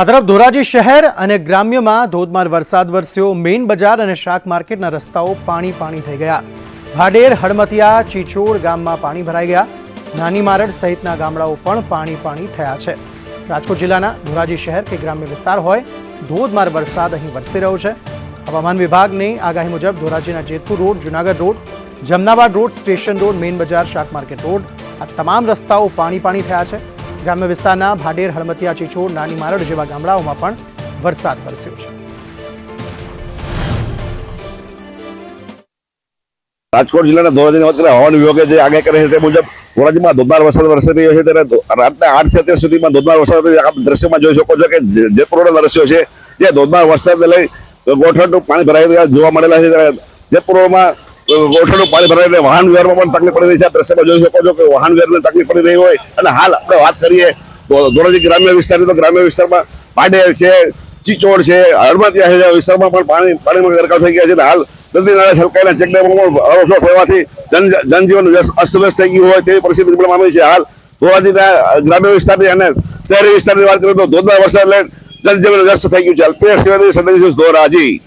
આ તરફ ધોરાજી શહેર અને ગ્રામ્યમાં ધોધમાર વરસાદ વરસ્યો. મેઇન બજાર અને શાક માર્કેટના રસ્તાઓ પાણી પાણી થઈ ગયા. ભાડેર હડમતિયા ચીચોડ ગામમાં પાણી ભરાઈ ગયા. નાની મારડ સહિતના ગામડાઓ પણ પાણી પાણી થયા છે. રાજકોટ જિલ્લાના ધોરાજી શહેર કે ગ્રામ્ય વિસ્તાર હોય, ધોધમાર વરસાદ અહીં વરસી રહ્યો છે. હવામાન વિભાગની આગાહી મુજબ ધોરાજીના Jetpur road, Junagadh road, Jamnabad road, station road, main બજાર, શાક માર્કેટ રોડ આ તમામ રસ્તાઓ પાણી પાણી થયા છે. ગ્રામ્ય વિસ્તારના ભાડેર, હળમતિયા ચીચોડ નાની મારડ જેવા ગામડાઓમાં પણ વરસાદ વરસ્યો છે રાજકોટ જિલ્લાના અત્યારે હવામાન વિભાગે જે આગાહી કરી છે તે મુજબ ધોરાજીમાં ધોધમાર વરસાદ વરસી રહ્યો છે ત્યારે રાતના આઠથી અત્યાર સુધીમાં ધોધમાર વરસાદ. આપ દ્રશ્યમાં જોઈ શકો છો કે જેતપુરના દ્રશ્યો છે, જે ધોધમાર વરસાદને લઈ ગોઠણનું પાણી ભરાઈ જોવા મળેલા છે ત્યારે જેતપુરમાં ગોઠણનું પાણી ભરાય એટલે વાહન વ્યવહારમાં પણ તકલીફ પડી રહી છે. આ દ્રશ્યમાં જોઈ શકો છો કે વાહન વ્યવહારને તકલીફ પડી રહી હોય. અને હાલ આપણે વાત કરીએ તો ધોરાજી ગ્રામ્ય વિસ્તારની તો ગ્રામ્ય વિસ્તારમાં પાડેર છે, ચીચોડ છે હળમતિયા છે વિસ્તારમાં પણ પાણી, પાણીમાં ગરકાવ થઈ ગયા છે. અને હાલ નદી નાળા છલકાયેલા ચેકડેમમાં પણ ઓવરફ્લો થવાથી જન, જનજીવન વ્યસ્ત- અસ્તવ્યસ્ત થઈ ગયું હોય તેવી પરિસ્થિતિ નિર્માણ પામી છે. હાલ ધોરાજીના ગ્રામ્ય વિસ્તારની અને શહેરી વિસ્તારની વાત કરીએ તો ધોધમાર વરસાદ લઈને જનજીવન વ્યસ્ત થઈ ગયું છે. અલ્પેશ ત્રિવેદી સંદેશ ધોરાજી.